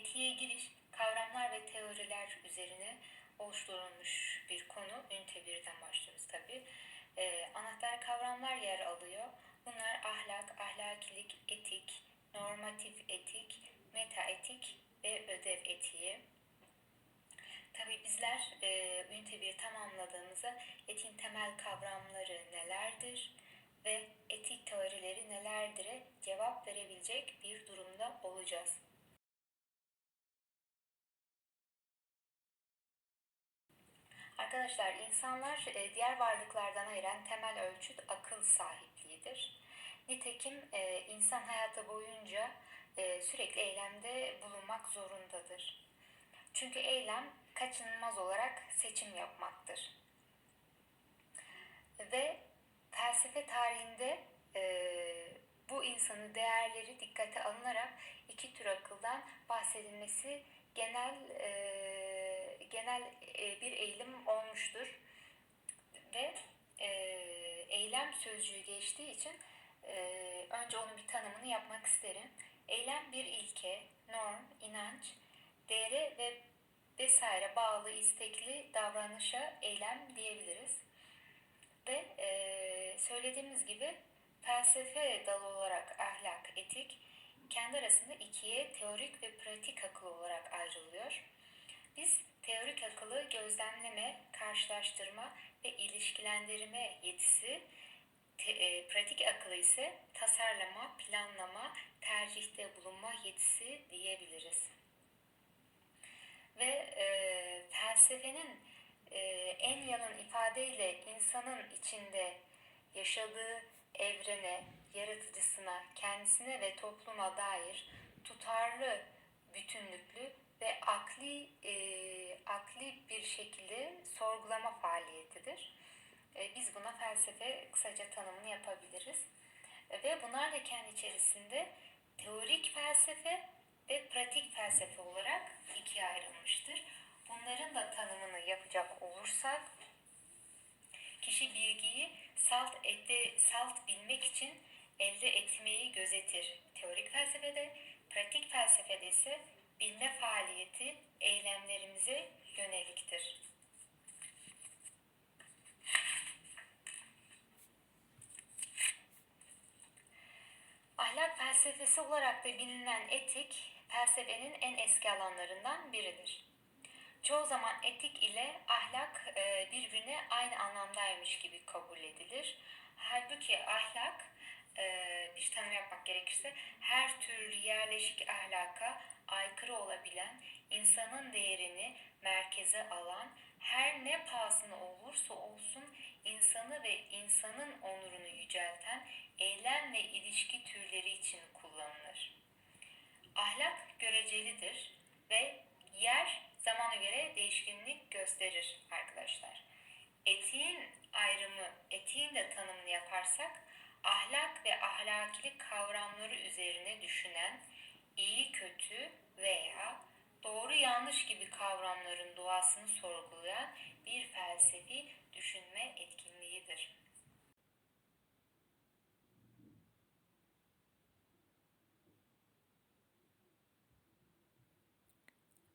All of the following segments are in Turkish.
etiğe giriş, kavramlar ve teoriler üzerine oluşturulmuş bir konu. Ünite birden başlıyoruz tabi. Ee, anahtar kavramlar yer alıyor. Bunlar ahlak, ahlakilik, etik, normatif etik, meta etik ve ödev etiği. Tabii bizler e, ünite 1 tamamladığımızda etiğin temel kavramları nelerdir ve etik teorileri nelerdir'e cevap verebilecek bir durumda olacağız. Arkadaşlar insanlar e, diğer varlıklardan ayıran temel ölçüt akıl sahipliğidir. Nitekim e, insan hayatı boyunca e, sürekli eylemde bulunmak zorundadır. Çünkü eylem kaçınılmaz olarak seçim yapmaktır. Ve felsefe tarihinde bu insanı değerleri dikkate alınarak iki tür akıldan bahsedilmesi genel e, genel e, bir eğilim olmuştur ve e, eylem sözcüğü geçtiği için e, önce onun bir tanımını yapmak isterim. Eylem bir ilke, norm, inanç, değere ve vesaire bağlı istekli davranışa eylem diyebiliriz. Ve söylediğimiz gibi felsefe dalı olarak ahlak, etik kendi arasında ikiye teorik ve pratik akıl olarak ayrılıyor. Biz teorik akıllı gözlemleme, karşılaştırma ve ilişkilendirme yetisi, te, e, pratik akıllı ise tasarlama, planlama, tercihte bulunma yetisi diyebiliriz. Ve e, felsefenin e, en yalın ifadeyle insanın içinde yaşadığı evrene, yaratıcısına, kendisine ve topluma dair tutarlı, bütünlüklü ve akli e, akli bir şekilde sorgulama faaliyetidir. E, biz buna felsefe kısaca tanımını yapabiliriz. E, ve bunlar da kendi içerisinde teorik felsefe ve pratik felsefe olarak ikiye ayrılmıştır. Bunların da tanımını yapacak olursak, kişi bilgiyi salt, ede, salt bilmek için elde etmeyi gözetir. Teorik felsefede, pratik felsefede ise bilme faaliyeti eylemlerimize yöneliktir. Ahlak felsefesi olarak da bilinen etik, felsefenin en eski alanlarından biridir. Çoğu zaman etik ile ahlak e, birbirine aynı anlamdaymış gibi kabul edilir. Halbuki ahlak, bir tanım yapmak gerekirse, her türlü yerleşik ahlaka aykırı olabilen, insanın değerini merkeze alan, her ne pahasına olursa olsun insanı ve insanın onurunu yücelten eylem ve ilişki türleri için kullanılır. Ahlak görecelidir ve yer zamana göre değişkenlik gösterir arkadaşlar. Etiğin ayrımı, etiğin de tanımını yaparsak ahlak ve ahlakilik kavramları üzerine düşünen, iyi kötü veya doğru yanlış gibi kavramların doğasını sorgulayan bir felsefi düşünme etkinliğidir.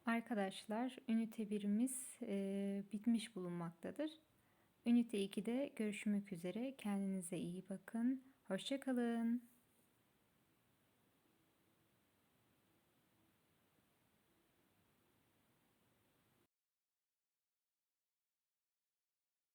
Arkadaşlar ünite 1'imiz e, bitmiş bulunmaktadır. Ünite 2'de görüşmek üzere. Kendinize iyi bakın. Hoşçakalın.